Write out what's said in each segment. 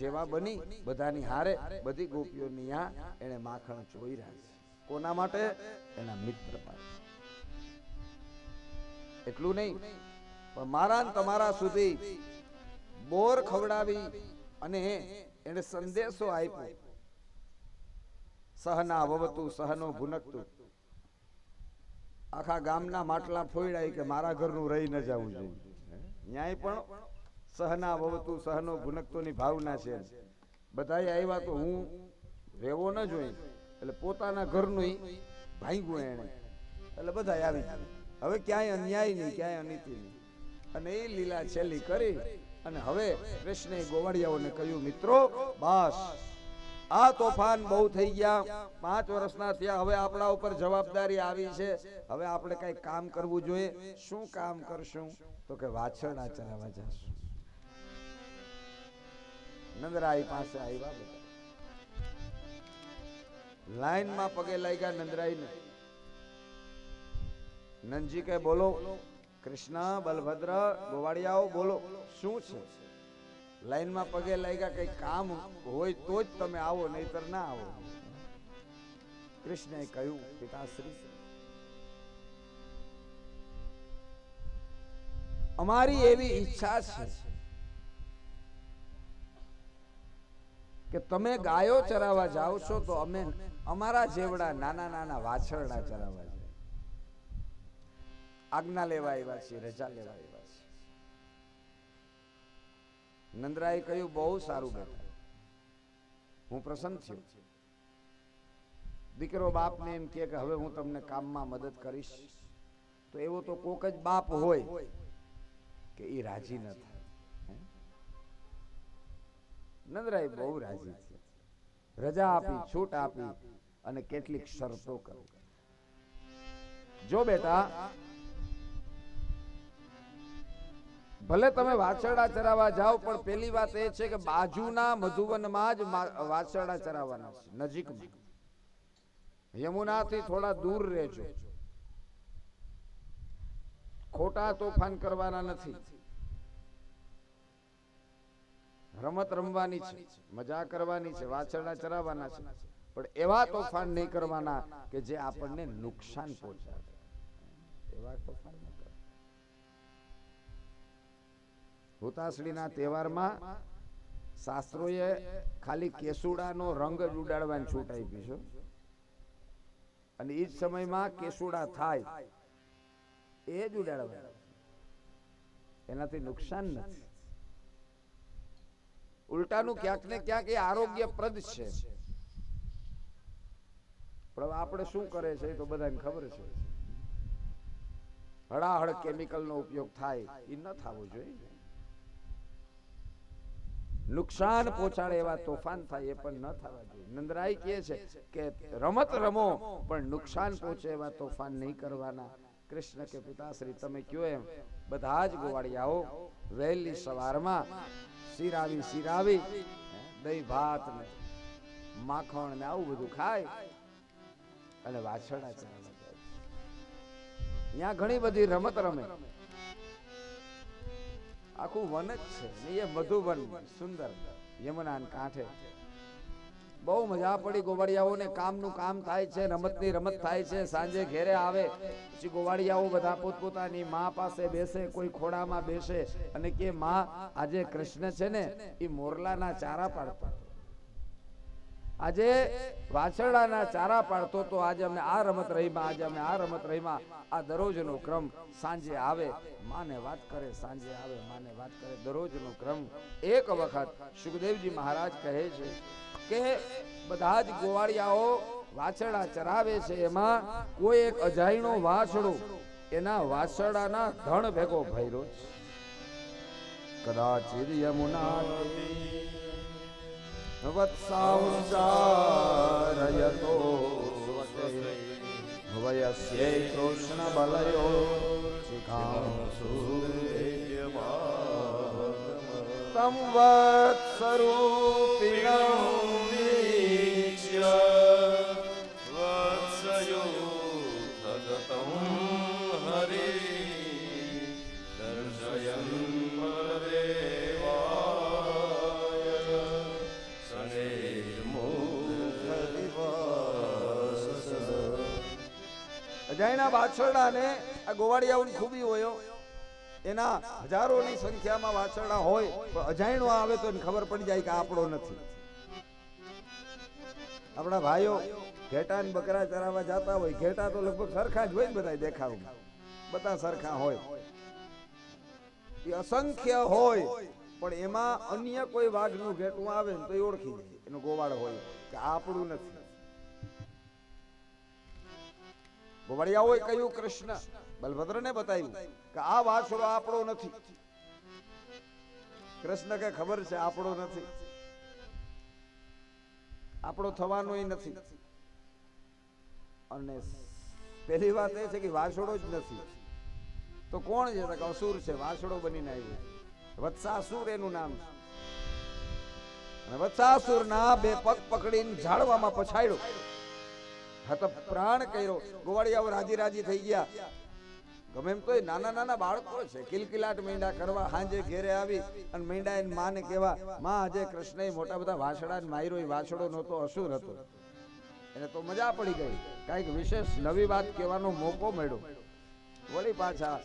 જેવા બની, બધાની હારે બધી ગોપીઓની આ એને માખણ જોઈ રહ્યા છે. કોના માટે? એના મિત્ર માટે. એટલું નહીં, પણ મારા તમારા સુધી બોર ખવડાવી અને એને સંદેશો આપ્યો. સહના વવતું, સહનો ભુનકતું. આખા ગામના માટલા ફોડાય કે મારા ઘરનું રહી ન જવું જોઈએ. ન્યાય પણ સહના વવતું સહનો ભુનકતોની ભાવના છે બધા આવ્યા તો હું રહેવો ન જોઈએ. એટલે પોતાના ઘરનું ભાંગ્યું એને એટલે બધા આવી. હવે ક્યાંય અન્યાય નહીં, ક્યાંય અનિતિ નહીં. અને એ લીલા છેલ્લી કરી અને હવે કૃષ્ણે ગોવાળિયાઓને કહ્યું, મિત્રો, બસ. આ તોફાન બહુ થઈ ગયા. પાંચ વર્ષના થયા. હવે આપણા ઉપર જવાબદારી આવી છે. હવે આપણે કઈ કામ કરવું જોઈએ. શું કામ કરશું? તો કે, વાછરડા ચરાવવા જશું. નંદરાઈ પાસે આવ્યા બધા. લાઈનમાં પગે લાગ્યા નંદરાઈ ને નંદજી કે બોલો, કૃષ્ણ, બલભદ્ર, ગોવાળિયાઓ, બોલો, શું છે? લાઈનમાં પગે લાગ્યા, કઈ કામ હોય તો જ તમે આવો, નહીતર ના આવો. કૃષ્ણએ કહ્યું, પિતાશ્રી, અમારી એવી ઈચ્છા છે કે તમે ગાયો ચરાવવા જાઓ છો તો અમે અમારા જેવડા નાના નાના વાછરડા ચરાવવા જાય. આજ્ઞા લેવા આવ્યા છીએ, રજા લેવા આવ્યા છીએ. નંદરાએ કહ્યું, બહુ સારું બેટા. હું પ્રસન્ન થયો. દીકરો બાપને એમ કે હવે હું તમને કામમાં મદદ કરીશ. તો એવો તો કોક જ બાપ હોય કે એ રાજી ન થાય. નંદરાય બહુ રાજી છે. રજા આપી, છૂટ આપી અને કેટલીક શરતો કરી. જો બેટા, ભલે તમે વાછરડા ચરાવવા જાઓ, પણ પેલી વાત એ છે કે બાજુના મધુવનમાં જ વાછરડા ચરાવવાના છે, નજીકમાં. યમુનાથી થોડા દૂર રહેજો. ખોટા તોફાન કરવાના નથી. રમત રમવાની છે, મજા કરવાની છે, વાછરડા ચરાવવાના છે. પણ એવા તોફાન નહીં કરવાના કે જે આપણને નુકસાન પહોંચાડે. એવા તોફાન ન કરવા હુતાસડીના તહેવારમાં શાસ્ત્રોએ ખાલી કેસુડાનો રંગ જ ઉડાડવાની છૂટ આપી છે. અને એ જ સમયમાં કેસુડા થાય, એ જ ઉડાડવાના એનાથી નુકસાન નથી. ઉલટાનું ક્યાંક ને ક્યાંક એ આરોગ્યપ્રદ છે. પણ આપણે શું કરે છે તો બધાને ખબર છે. હળાહળ કેમિકલનો ઉપયોગ થાય એ ન થવો જોઈએ. નુકસાન પહોંચાડે એવા તોફાન થાય એ પણ ન થવા જોઈએ. નંદરાય કહે છે કે રમત રમો પણ નુકસાન પહોંચે એવા તોફાન નહીં કરવાના. કૃષ્ણ કે પિતાશ્રી તમે કયો એમ? બધા જ ગોવાળિયાઓ વહેલી સવારમાં શિરાવી શિરાવી. દહીં, ભાત ને માખણ ને આવું બધું ખાય અને વાછરડા ચાલે ત્યાં ઘણી બધી રમત રમે. આખું વન જ છે એ મધુવન સુંદર યમુના કાંઠે. બહુ મજા પડી ગોવાળિયાઓને. કામનું કામ થાય છે, રમતની રમત થાય છે, સાંજે ઘેરે આવે, પછી ગોવાળિયાઓ બધા પોતપોતાની મા પાસે બેસે, કોઈ ખોડામાં બેસે. અને કે મા, આજે કૃષ્ણ છે ને, એ મોરલાના ચારા પાડતો આજે વાછરડાના ચારા પાડતો તો આજે અમે આ રમત રહીમાં આજે અમે આ રમત રહીમાં આ દરરોજનો ક્રમ સાંજે આવે, માને વાત કરે, સાંજે આવે, માને વાત કરે, દરરોજનો ક્રમ. એક વખત સુખદેવજી મહારાજ કહે છે કે બધા જ ગોવાળિયાઓ વાછરડા ચરાવે છે, એમાં કોઈ એક અજાયણો વાછડો એના વાછરડાના ધણ ભેગો ભર્યો છે. કદાચિત યમુના વત્સાંસારયતો વયસ્યે કૃષ્ણ બલયો તમ વત્સરૂપિણં અજાયણા વાછરડાને આ ગોવાળિયાઓની ખૂબી હોય એના એના હજારોની સંખ્યામાં વાછરડા હોય, પણ અજાયણો આવે તો એને ખબર પડી જાય કે આપણો નથી. આપણા ભાઈઓ ઘેટા ને બકરા ચરાવવા જતા હોય, ઘેટા તો લગભગ સરખા જ હોય ને બધા દેખાવ બધા સરખા હોય. એ અસંખ્ય હોય, પણ એમાં અન્ય કોઈ વાઘનું ઘેટું આવે ને તો એ ઓળખી જાય. એનો ગોવાળ હોય કે આપણું નથી. ગોવાળિયાઓએ કહ્યું કૃષ્ણ? બલભદ્રને બતાવ્યું કે આ વાછડો આપણો નથી. કૃષ્ણ કે ખબર છે આપણો નથી. આપણો થવાનો નથી. અને પહેલી વાત એ છે કે વાછડો જ નથી. તો કોણ છે? કે અસુર છે. વાછડો બનીને આવ્યો વત્સાસુર એનું નામ છે. અને વત્સાસુર ના બે પગ પકડીને ઝાડવામાં પછાડ્યો. હત પ્રાણ કર્યો. ગોવાળિયાઓ રાજી રાજી થઈ ગયા. ગમે એમ તોય નાના નાના બાળકો છે. કિલકિલાટ મીંડા કરવા હાંજે ઘેરે આવી અને મીંડા એને માને કહેવા, માં, આજે કૃષ્ણએ મોટા બધા વાછડા માર્યો. એ વાછડો નહોતો, અસુર હતો. એને તો મજા પડી ગઈ. કાંઈક વિશેષ નવી વાત કહેવાનો મોકો મળ્યો. વળી પાછા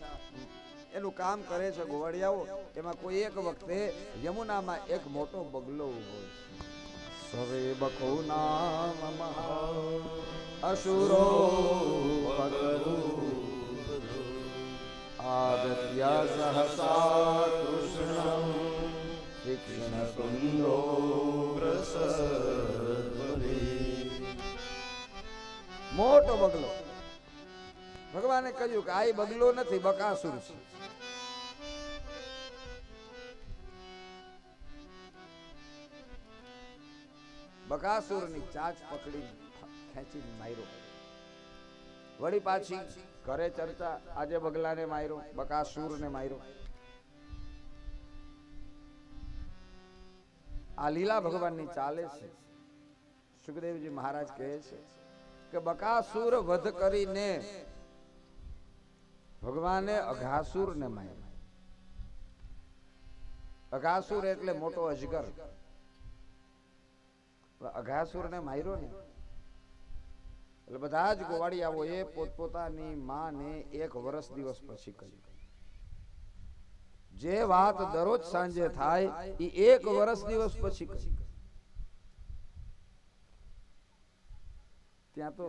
એનું કામ કરે છે ગોવાળિયાઓ. એમાં કોઈ એક વખતે યમુનામાં એક મોટો બગલો ઊભો છે. સવે બખો નામ અસુરો આગત્યા સહસા કૃષ્ણ શિક્ષણ સુંદરો મોટો બગલો. ભગવાને કહ્યું કે આ બગલો નથી, બકાસુર છે. બકાસુરની ચાચ પકડી ખેંચી માર્યો. વળી પાછી ઘરે ચર્ચા આજે બગલાને માર્યો, બકાસુરને માર્યો. આ લીલા ભગવાનની ચાલે છે. સુખદેવજી મહારાજ કહે છે કે બકાસુર વધ કરીને ભગવાને અઘાસુરને માર્યો. અઘાસુર એટલે મોટો અજગર. અઘાસુર અઘાસુરને માર્યો ને એટલે બધા જ ગોવાળિયાઓએ પોતપોતાની માને એક વર્ષ દિવસ પછી કહ્યું. જે વાત દરરોજ સાંજે થાય એ એક વર્ષ દિવસ પછી કહી ત્યાં તો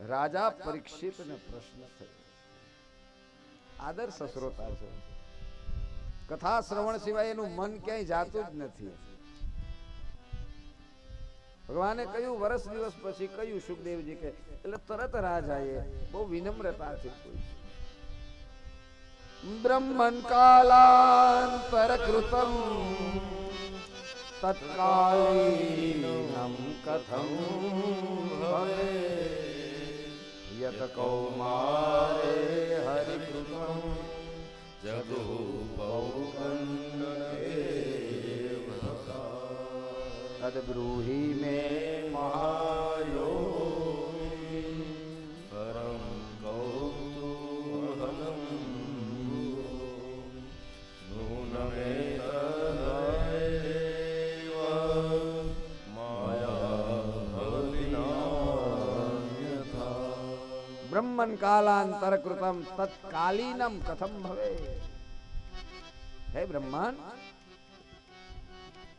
રાજા પરીક્ષિતને પ્રશ્ન થયો. આદર્શ શ્રોતા છે. કથા શ્રવણ સિવાય એનું મન ક્યાંય જાતું જ નથી. ભગવાને કહ્યું વર્ષ દિવસ પછી કહ્યું સુખદેવજી કે, એટલે તરત રાજાએ બહુ વિનમ્રતાથી પૂછ્યું. બ્રહ્મન કાલાંતર કૃતમ, તત્કાલીનમ કથમ ભવે. યત કૌમારે હરિકૃતમ જગો તદ્બ્રૂહિ મે મહાયો પરમ કૌતુહલમ નૂનમે બ્રહ્મન કાલાંતર કૃતમ તત્કાલીનમ કથમ ભવે હે બ્રહ્માન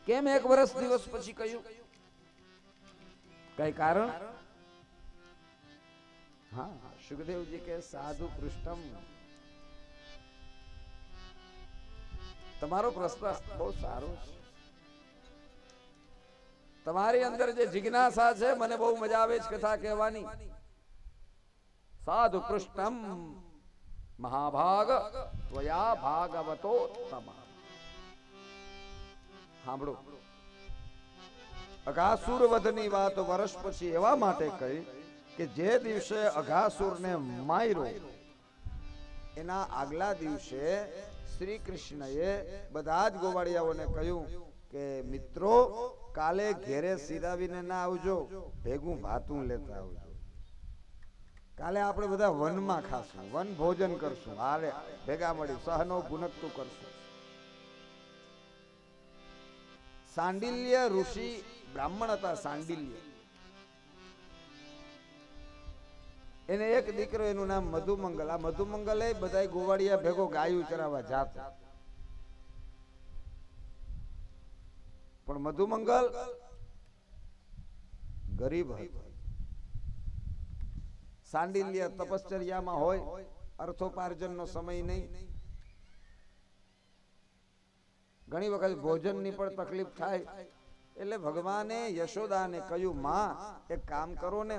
કેમ એક વર્ષ દિવસ પછી કહ્યું? કઈ કારણ? હા સુખદેવજી કે સાધુ કૃષ્ણમ તમારો પ્રશ્ન બહુ સારો છે. તમારી અંદર જે જિજ્ઞાસા છે, મને બહુ મજા આવે છે કથા કહેવાની. સાધુ કૃષ્ણમ મહાભાગ, ત્વયા ભાગવતો સાંભળો. અઘાસુર વધની વાત વર્ષ પછી એવા માટે કહી કે જે દિવસે અઘાસુરને માર્યો એના આગલા દિવસે શ્રી કૃષ્ણએ બધા જ ગોવાળિયાઓને કહ્યું કે, મિત્રો, કાલે ઘેરે સિરાવીને ના આવજો, ભેગું ભાતું લેતા આવજો. કાલે આપણે બધા વનમાં ખાશું, વન ભોજન કરશું, હારે ભેગા મળી સહનો ગુનકતું કરશું. સાંડિલ્ય ઋષિ બ્રાહ્મણ હતા, સાંડિલ્ય. એને એક દીકરો, એનું નામ મધુમંગલ. આ મધુમંગલ એ બધા ગોવાળિયા ભેગો ગાયું ચરાવવા જાત. પણ મધુમંગલ ગરીબ સાંડિલ્ય તપશ્ચર્યામાં હોય, અર્થોપાર્જનનો સમય નહીં. ઘણી વખત ભોજનની પણ તકલીફ થાય. એટલે ભગવાને યશોદાને કહ્યું, માં, એક કામ કરો ને.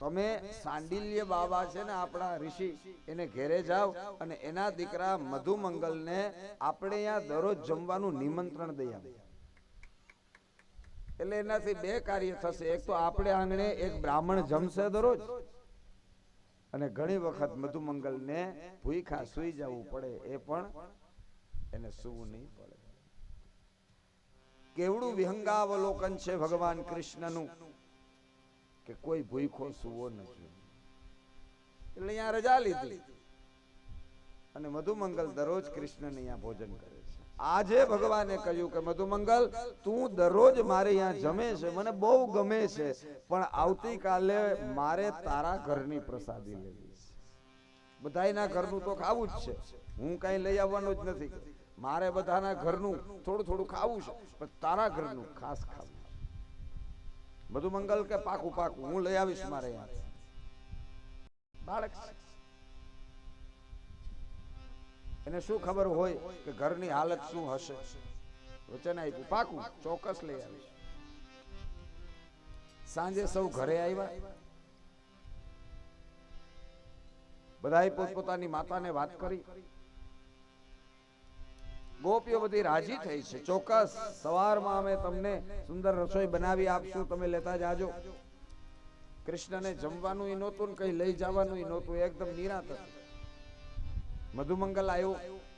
તમે સાંડિલ્ય બાબા છે ને આપણા ઋષિ, એને ઘેરે જાઓ અને એના દીકરા મધુમંગલને આપણે અહીંયા દરરોજ જમવાનું નિમંત્રણ દઈ આવે એટલે એનાથી બે કાર્ય થશે. એક તો આપણે આંગણે એક બ્રાહ્મણ જમશે દરરોજ અને ઘણી વખત મધુમંગલને ભૂખા સુઈ જવું પડે, એ પણ એને સૂવું નહીં પડે. કેવડું વિહંગાવલોકન છે ભગવાન કૃષ્ણનું કે કોઈ ભૂખો સુવો નથી. એટલે અહીંયા રજા લીધી. અને મધુમંગલ દરરોજ કૃષ્ણને અહીંયા ભોજન કરે છે. આજે ભગવાને કહ્યું કે, મધુમંગલ, તું દરરોજ મારે અહીંયા જમે છે. મને બહુ ગમે છે. પણ આવતીકાલે મારે તારા ઘરની પ્રસાદી લેવી છે. બધાયના ઘરનું તો ખાવું જ છે. હું કઈ લઈ આવવાનો જ નથી. મારે બધાના ઘરનું થોડું થોડું ખાવું છે, પણ તારા ઘરનું ખાસ ખાવું મંગલ કે પાકું પાકું, હું લઈ આવીશ મારે બાળક એને શું ખબર હોય કે ઘરની હાલત શું હશે? વચન આપ્યું, પાકું, ચોક્કસ લઈ આવીશ. સાંજે સૌ ઘરે આવ્યા. બધાએ પોતપોતાની માતાને વાત કરી. ગોપીઓ બધી રાજી થઈ છે. ચોક્કસ, સવારમાં અમે તમને સુંદર રસોઈ બનાવી આપશું, તમે લેતા જાજો. કૃષ્ણને જમવાનું ય નહોતું ને કઈ લઈ જવાનું ય નહોતું એકદમ નિરાત. મધુમંગલ આવ્યો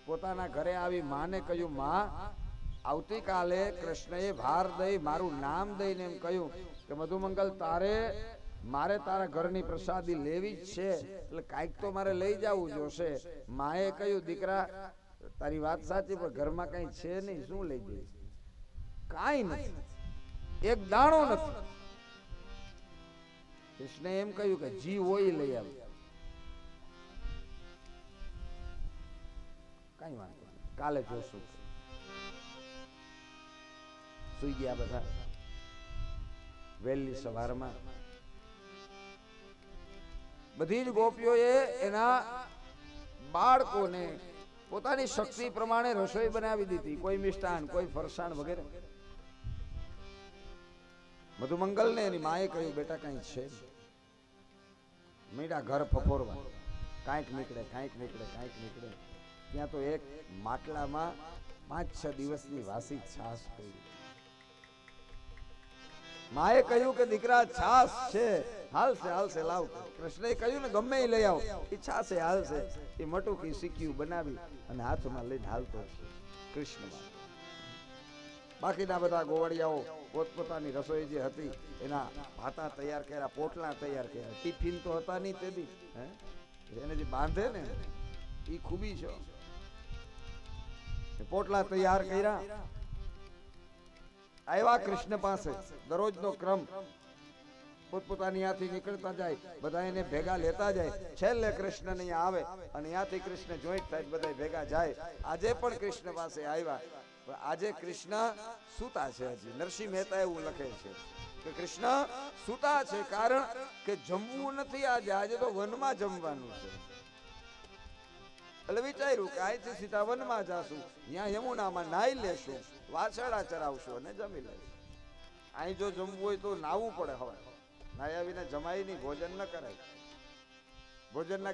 પોતાના ઘરે આવી માને કહ્યું, માં, આવતીકાલે કૃષ્ણએ ભાર દઈ, મારું નામ દઈને એમ કહ્યું કે, મધુમંગલ, તારે, મારે તારા ઘરની પ્રસાદી લેવી જ છે. એટલે કાંઈક તો મારે લઈ જવું જોશે. માએ કહ્યું, દીકરા તારી વાત સાચી, પણ ઘરમાં કઈ છે નહીં. શું લઈ જઈશ કાંઈ નથી. એક દાણો નથી. કૃષ્ણે એમ કહ્યું કે જી હોય લઈ આવે. કઈ વાંધો કાલે જોશું. સુઈ ગયા બધા. વહેલી સવારમાં. બધી જ ગોપીઓએ એના બાળકોને પોતાની શક્તિ પ્રમાણે રસોઈ બનાવી દીધી, કોઈ મિષ્ટાન, કોઈ ફરસાણ વગેરે. મધુમંગલને એની માએ કહ્યું, બેટા, કઈ છે મીડા ઘર ફફોરવા. કાંઈક નીકળે કાંઈક નીકળે કાંઈક નીકળે. ત્યાં તો એક માટલામાં પાંચ છ દિવસની વાસી છાશ પડી. માએ કહ્યું કે દીકરા, છાસ છે. હાલશે હાલશે લાવ કૃષ્ણએ કહ્યું ને, ગમે એ લઈ આવો. એ છાસે હાલશે એ મટુકી સિક્યું બનાવી અને હાથમાં લઈને હાલતો છે. કૃષ્ણમાં. બાકીના બધા ગોવાળિયાઓ પોતપોતાની રસોઈ જે હતી, એના ભાતા તૈયાર કર્યા, પોટલા તૈયાર કર્યા. ટિફિન તો હતા નહીં તેથી હે? એને જે બાંધે ને એ ખૂબી છે. પોટલા તૈયાર કર્યા આવ્યા કૃષ્ણ પાસે. દરરોજનો ક્રમ પોતપોતાની ત્યાંથી નીકળતા જાય, બધા એને ભેગા લેતા જાય. છેલ્લે કૃષ્ણ નહીં આવે અને ત્યાંથી કૃષ્ણ જોઈન્ટ થાય બધા ભેગા જાય. આજે પણ કૃષ્ણ પાસે આવ્યા. આજે કૃષ્ણ સૂતા છે હજી. નરસિંહ મહેતા એવું લખે છે કે કૃષ્ણ સૂતા છે કારણ કે જમવું નથી આજે. આજે તો વનમાં જમવાનું છે. એટલે વિચાર્યું કે આજથી સીધા વનમાં જાશું. ત્યાં યમુનામાં નાઈ લેશું. વાછરડા ચરાવશું અને જમી લઈશું અહીં જો જમવું હોય તો નાવું પડે હવે. નાયા વિના જમાય નહીં ભોજન ન કરાય. ભોજનના